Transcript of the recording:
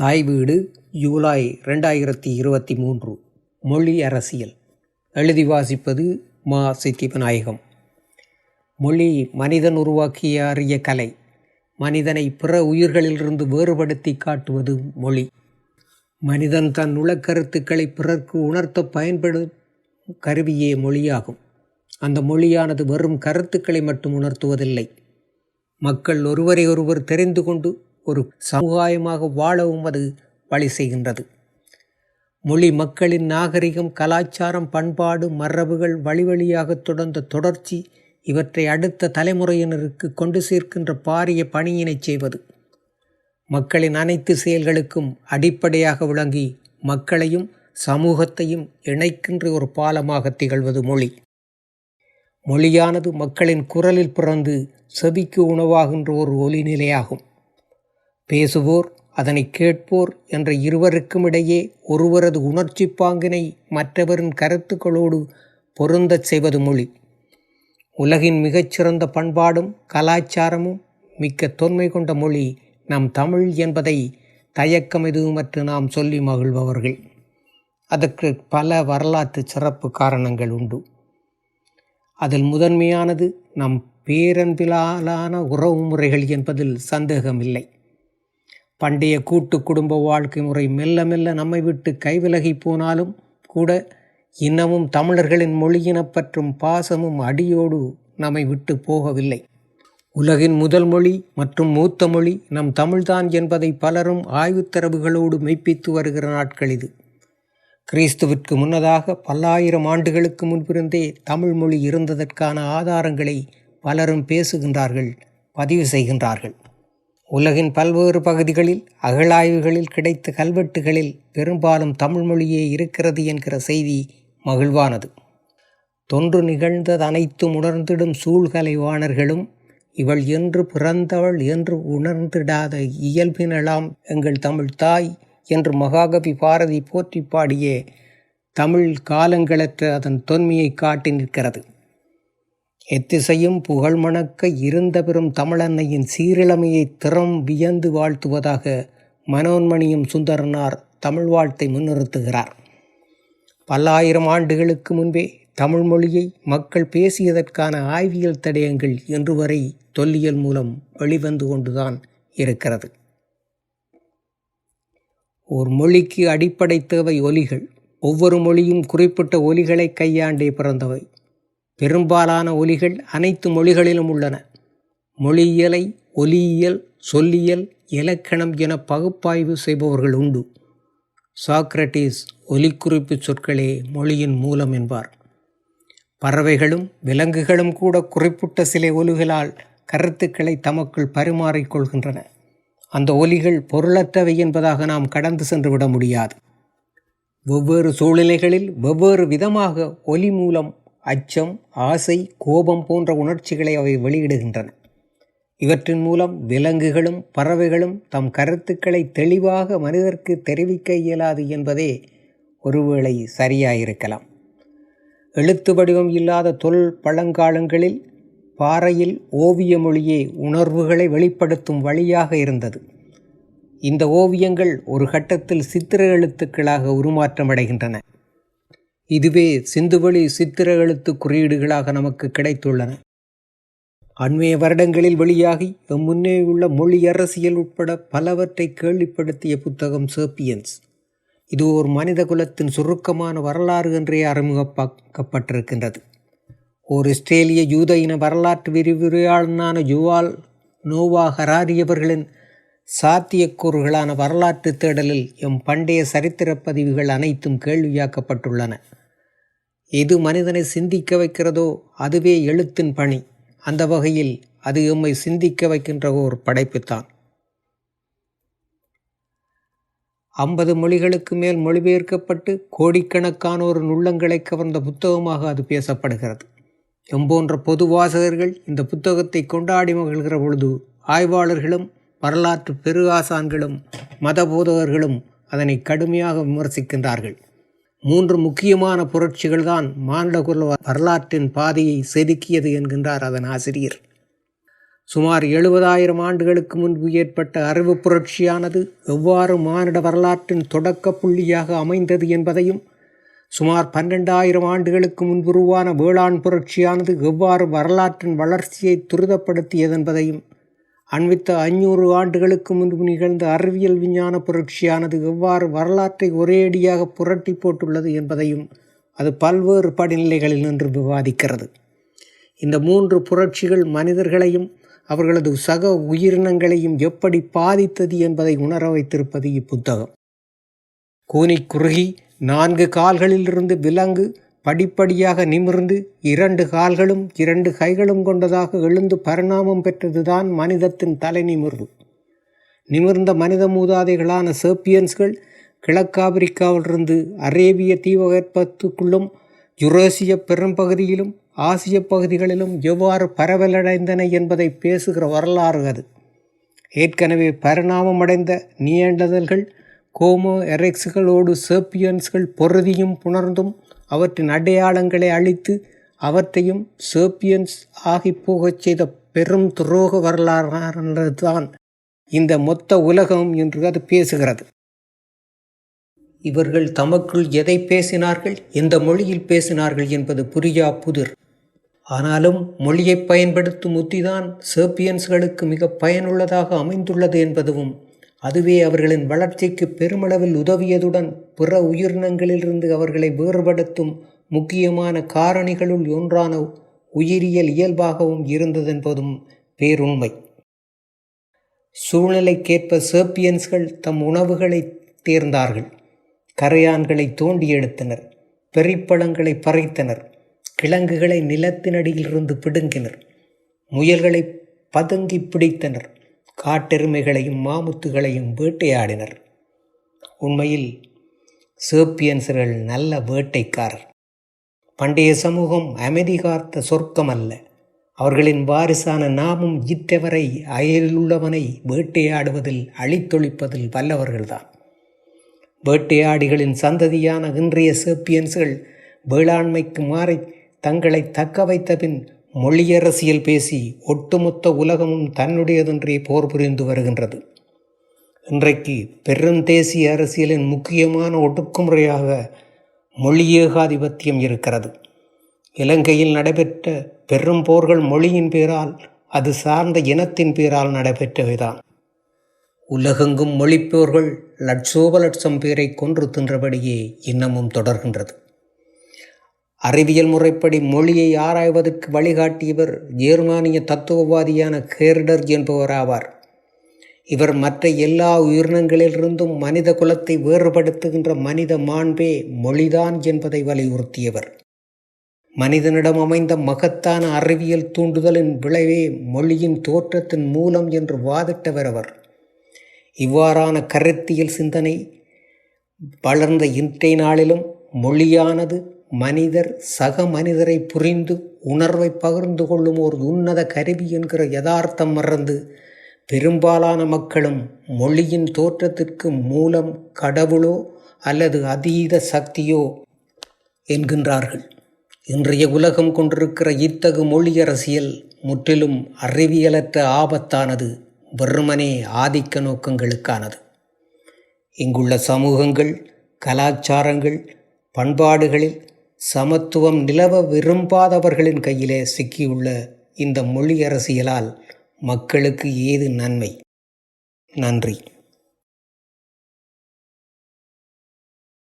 தாய் வீடு ஜூலை ரெண்டாயிரத்தி இருபத்தி மூன்று. மொழி அரசியல். எழுதி வாசிப்பது மா. சித்திபநாயகம். மொழி மனிதன் உருவாக்கிய அரிய கலை. மனிதனை பிற உயிர்களிலிருந்து வேறுபடுத்தி காட்டுவது மொழி. மனிதன் தன் உளக்கருத்துக்களை பிறர்க்கு உணர்த்த பயன்படும் கருவியே மொழியாகும். அந்த மொழியானது வெறும் கருத்துக்களை மட்டும் உணர்த்துவதில்லை. மக்கள் ஒருவரை ஒருவர் தெரிந்து கொண்டு ஒரு சமுதாயமாக வாழவும் அது வழி செய்கின்றது. மொழி மக்களின் நாகரிகம் கலாச்சாரம் பண்பாடு மரபுகள் வழிவழியாக தொடர்ந்த தொடர்ச்சி இவற்றை அடுத்த தலைமுறையினருக்கு கொண்டு சேர்க்கின்ற பாரிய பணியினை செய்வது. மக்களின் அனைத்து செயல்களுக்கும் அடிப்படையாக விளங்கி மக்களையும் சமூகத்தையும் இணைக்கின்ற ஒரு பாலமாக திகழ்வது மொழி. மொழியானது மக்களின் குரலில் பிறந்து செவிக்கு உணவாகின்ற ஒரு ஒலிநிலையாகும். பேசுவோர் அதனை கேட்போர் என்ற இருவருக்கும் இடையே ஒருவரது உணர்ச்சி பாங்கினை மற்றவரின் கருத்துக்களோடு பொருந்தச் செய்வது மொழி. உலகின் மிகச்சிறந்த பண்பாடும் கலாச்சாரமும் மிக்க தொன்மை கொண்ட மொழி நம் தமிழ் என்பதை தயக்கம் எதுவுமற்று நாம் சொல்லி மகிழ்பவர்கள். அதற்கு பல வரலாற்று சிறப்பு காரணங்கள் உண்டு. அதில் முதன்மையானது நம் பேரன்பிலான உறவு முறைகள் என்பதில் சந்தேகமில்லை. பண்டைய கூட்டு குடும்ப வாழ்க்கை முறை மெல்ல மெல்ல நம்மை விட்டு கைவிலகி போனாலும் கூட இன்னமும் தமிழர்களின் மொழியினப்பற்றும் பாசமும் அடியோடு நம்மை விட்டு போகவில்லை. உலகின் முதல் மொழி மற்றும் மூத்த மொழி நம் தமிழ்தான் என்பதை பலரும் ஆய்வுத்தரவுகளோடு மெய்ப்பித்து வருகிற நாட்கள் இது. கிறிஸ்துவிற்கு முன்னதாக பல்லாயிரம் ஆண்டுகளுக்கு முன்பிருந்தே தமிழ் மொழி இருந்ததற்கான ஆதாரங்களை பலரும் பேசுகின்றார்கள் பதிவு செய்கின்றார்கள். உலகின் பல்வேறு பகுதிகளில் அகழாய்வுகளில் கிடைத்த கல்வெட்டுகளில் பெரும்பாலும் தமிழ் மொழியே இருக்கிறது என்கிற செய்தி மகிழ்வானது. தொன்று நிகழ்ந்தது அனைத்தும் உணர்ந்திடும் சூழ்கலைவாணர்களும் இவள் என்று பிறந்தவள் என்று உணர்ந்திடாத இயல்பினலாம் எங்கள் தமிழ் தாய் என்று மகாகவி பாரதி போற்றி பாடிய தமிழ் காலங்களற்ற அதன் தொன்மையை காட்டி நிற்கிறது. எத்திசையும் புகழ்மணக்க இருந்த பெறும் தமிழன்னையின் சீரிழமையை திறம் வியந்து வாழ்த்துவதாக மனோன்மணியும் சுந்தரனார் தமிழ் வாழ்த்தை முன்னிறுத்துகிறார். பல்லாயிரம் ஆண்டுகளுக்கு முன்பே தமிழ் மொழியை மக்கள் பேசியதற்கான ஆய்வியல் தடயங்கள் இன்று வரை தொல்லியல் மூலம் வெளிவந்து கொண்டுதான் இருக்கிறது. ஒரு மொழிக்கு அடிப்படை தேவை ஒலிகள் ஒவ்வொரு மொழியும் குறிப்பிட்ட ஒலிகளை கையாண்டே பிறந்தவை. பெரும்பாலான ஒலிகள் அனைத்து மொழிகளிலும் உள்ளன. மொழியியலை ஒலியியல் சொல்லியல் இலக்கணம் என பகுப்பாய்வு செய்பவர்கள் உண்டு. சாக்ரட்டிஸ் ஒலிக்குறிப்பு சொற்களே மொழியின் மூலம் என்பார். பறவைகளும் விலங்குகளும் கூட குறிப்பிட்ட சில ஒலிகளால் கருத்துக்களை தமக்குள் பரிமாறிக்கொள்கின்றன அந்த ஒலிகள் பொருளற்றவை என்பதாக நாம் கடந்து சென்று விட முடியாது. வெவ்வேறு சூழ்நிலைகளில் வெவ்வேறு விதமாக ஒலி மூலம் அச்சம் ஆசை கோபம் போன்ற உணர்ச்சிகளை அவை வெளியிடுகின்றன. இவற்றின் மூலம் விலங்குகளும் பறவைகளும் தம் கருத்துக்களை தெளிவாக மனிதர்க்கு தெரிவிக்க இயலாது என்பதே ஒருவேளை சரியாயிருக்கலாம். எழுத்து வடிவம் இல்லாத தொல் பழங்காலங்களில் பாறையில் ஓவிய மொழியே உணர்வுகளை வெளிப்படுத்தும் வழியாக இருந்தது. இந்த ஓவியங்கள் ஒரு கட்டத்தில் சித்திர எழுத்துக்களாக உருமாற்றமடைகின்றன. இதுவே சிந்துவெளி சித்திர எழுத்து குறியீடுகளாக நமக்கு கிடைத்துள்ளன. அண்மைய வருடங்களில் வெளியாகி முன்னே உள்ள மொழி அரசியல் உட்பட பலவற்றை கேள்விப்படுத்திய புத்தகம் சேப்பியன்ஸ் இது ஒரு மனித குலத்தின் சுருக்கமான வரலாறு என்றே அறிமுகப்பாக்கப்பட்டிருக்கின்றது ஓர் இஸ்ரேலிய யூத இன வரலாற்று விரிவுரையாளனான யுவால் நோவா ஹராரியவர்களின் சாத்தியக்கூறுகளான வரலாற்று தேடலில் எம் பண்டைய சரித்திர பதிவுகள் அனைத்தும் கேள்வியாக்கப்பட்டுள்ளன. எது மனிதனை சிந்திக்க வைக்கிறதோ அதுவே எழுத்தின் பணி. அந்த வகையில் அது எம்மை சிந்திக்க வைக்கின்ற ஒரு படைப்புத்தான். ஐம்பது மொழிகளுக்கு மேல் மொழிபெயர்க்கப்பட்டு கோடிக்கணக்கானோர் நுள்ளங்களை கவர்ந்த புத்தகமாக அது பேசப்படுகிறது. எம்போன்ற பொது வாசகர்கள் இந்த புத்தகத்தை கொண்டாடி மகிழ்கிற பொழுது ஆய்வாளர்களும் வரலாற்று பெரு ஆசான்களும் மத போதகர்களும் அதனை கடுமையாக விமர்சிக்கின்றார்கள். மூன்று முக்கியமான புரட்சிகள் தான் மானிடகுல வரலாற்றின் பாதையை செதுக்கியது என்கின்றார் அதன் ஆசிரியர். சுமார் எழுபதாயிரம் ஆண்டுகளுக்கு முன்பு ஏற்பட்ட அறிவு புரட்சியானது எவ்வாறு மானிட வரலாற்றின் தொடக்க புள்ளியாக அமைந்தது என்பதையும் சுமார் பன்னெண்டாயிரம் ஆண்டுகளுக்கு முன்பு உருவான வேளாண் புரட்சியானது எவ்வாறு வரலாற்றின் வளர்ச்சியை துரிதப்படுத்தியது என்பதையும் அண்மித்த ஐநூறு ஆண்டுகளுக்கு முன்பு நிகழ்ந்த அறிவியல் விஞ்ஞான புரட்சியானது எவ்வாறு வரலாற்றை ஒரேடியாக புரட்டி போட்டுள்ளது என்பதையும் அது பல்வேறு படிநிலைகளில் நின்று விவாதிக்கிறது. இந்த மூன்று புரட்சிகள் மனிதர்களையும் அவர்களது சக உயிரினங்களையும் எப்படி பாதித்தது என்பதை உணர வைத்திருப்பது இப்புத்தகம். கூனி குறுகி நான்கு கால்களிலிருந்து விலங்கு படிப்படியாக நிமிர்ந்து இரண்டு கால்களும் இரண்டு கைகளும் கொண்டதாக எழுந்து பரிணாமம் பெற்றதுதான் மனிதத்தின் தலை நிமிர்வு நிமிர்ந்த மனித மூதாதைகளான சேப்பியன்ஸ்கள் கிழக்காப்பிரிக்காவிலிருந்து அரேபிய தீவகற்பத்துக்குள்ளும் யுரேசிய பெரும்பகுதியிலும் ஆசிய பகுதிகளிலும் எவ்வாறு பரவலடைந்தன என்பதை பேசுகிற வரலாறு அது. ஏற்கனவே பரிணாமமடைந்த நியண்டதல்கள் கோமோ எரெக்ஸுகளோடு சேப்பியன்ஸ்கள் பொருதியும் புணர்ந்தும் அவற்றின் அடையாளங்களை அழித்து அவற்றையும் சேப்பியன்ஸ் ஆகி போகச் செய்த பெரும் துரோக வரலாறுதான் இந்த மொத்த உலகம் என்று அது பேசுகிறது. இவர்கள் தமக்குள் எதை பேசினார்கள்? எந்த மொழியில் பேசினார்கள் என்பது புரியா புதிர். ஆனாலும் மொழியை பயன்படுத்தும் உத்திதான் சேப்பியன்ஸ்களுக்கு மிக பயனுள்ளதாக அமைந்துள்ளது என்பதும் அதுவே அவர்களின் வளர்ச்சிக்கு பெருமளவில் உதவியதுடன் பிற உயிரினங்களிலிருந்து அவர்களை வேறுபடுத்தும் முக்கியமான காரணிகளுள் ஒன்றான உயிரியல் இயல்பாகவும் இருந்ததென்பதும் பேருண்மை. சூழ்நிலைக்கேற்ப சேப்பியன்ஸ்கள் தம் உணவுகளை தேர்ந்தார்கள். கரையான்களை தோண்டி எடுத்தனர். பெரிப்பழங்களை பறைத்தனர். கிழங்குகளை நிலத்தினடியிலிருந்து பிடுங்கினர். முயல்களை பதுங்கி பிடித்தனர். காட்டெருமைகளையும் மாமுத்துகளையும் வேட்டையாடினர். உண்மையில் சேப்பியன்சர்கள் நல்ல வேட்டைக்காரர். பண்டைய சமூகம் அமைதி காத்த சொர்க்கம் அல்ல அவர்களின் வாரிசான நாமும் இத்தவரை அயலிலுள்ளவனை வேட்டையாடுவதில் அழித்தொழிப்பதில் வல்லவர்கள்தான். வேட்டையாடிகளின் சந்ததியான இன்றைய சேப்பியன்ஸ்கள் வேளாண்மைக்கு மாறி தங்களை தக்க வைத்த பின் மொழியரசியல் பேசி ஒட்டுமொத்த உலகமும் தன்னுடையதொன்றே போர் புரிந்து வருகின்றது. இன்றைக்கு பெரும் தேசிய அரசியலின் முக்கியமான ஒடுக்குமுறையாக மொழி ஏகாதிபத்தியம் இருக்கிறது. இலங்கையில் நடைபெற்ற பெரும் போர்கள் மொழியின் பேரால் அது சார்ந்த இனத்தின் பேரால் நடைபெற்றவைதான். உலகெங்கும் மொழிப்போர்கள் லட்சோப லட்சம் பேரை கொன்று தின்றபடியே இன்னமும் தொடர்கின்றது. அறிவியல் முறைப்படி மொழியை ஆராய்வதற்கு வழிகாட்டியவர் ஜெர்மானிய தத்துவவாதியான கேர்டர் என்பவர் ஆவார் இவர் மற்ற எல்லா உயிரினங்களிலிருந்தும் மனித குலத்தை வேறுபடுத்துகின்ற மனித மாண்பே மொழிதான் என்பதை வலியுறுத்தியவர். மனிதனிடம் அமைந்த மகத்தான அறிவியல் தூண்டுதலின் விளைவே மொழியின் தோற்றத்தின் மூலம் என்று வாதிட்டவர் அவர். இவ்வாறான கருத்தியல் சிந்தனை வளர்ந்த இன்றைய நாளிலும் மொழியானது மனிதர் சக மனிதரை புரிந்து உணர்வை பகிர்ந்து கொள்ளும் ஒரு உன்னத கருவி என்கிற யதார்த்தம் மறந்து பெரும்பாலான மக்களும் மொழியின் தோற்றத்திற்கு மூலம் கடவுளோ அல்லது அதீத சக்தியோ என்கின்றார்கள். இன்றைய உலகம் கொண்டிருக்கிற இத்தகு மொழி அரசியல் முற்றிலும் அறிவியலற்ற ஆபத்தானது வெறுமனே ஆதிக்க நோக்கங்களுக்கானது. இங்குள்ள சமூகங்கள் கலாச்சாரங்கள் பண்பாடுகளில் சமத்துவம் நிலவ விரும்பாதவர்களின் கையிலே சிக்கியுள்ள இந்த மொழி அரசியலால் மக்களுக்கு ஏது நன்மை? நன்றி.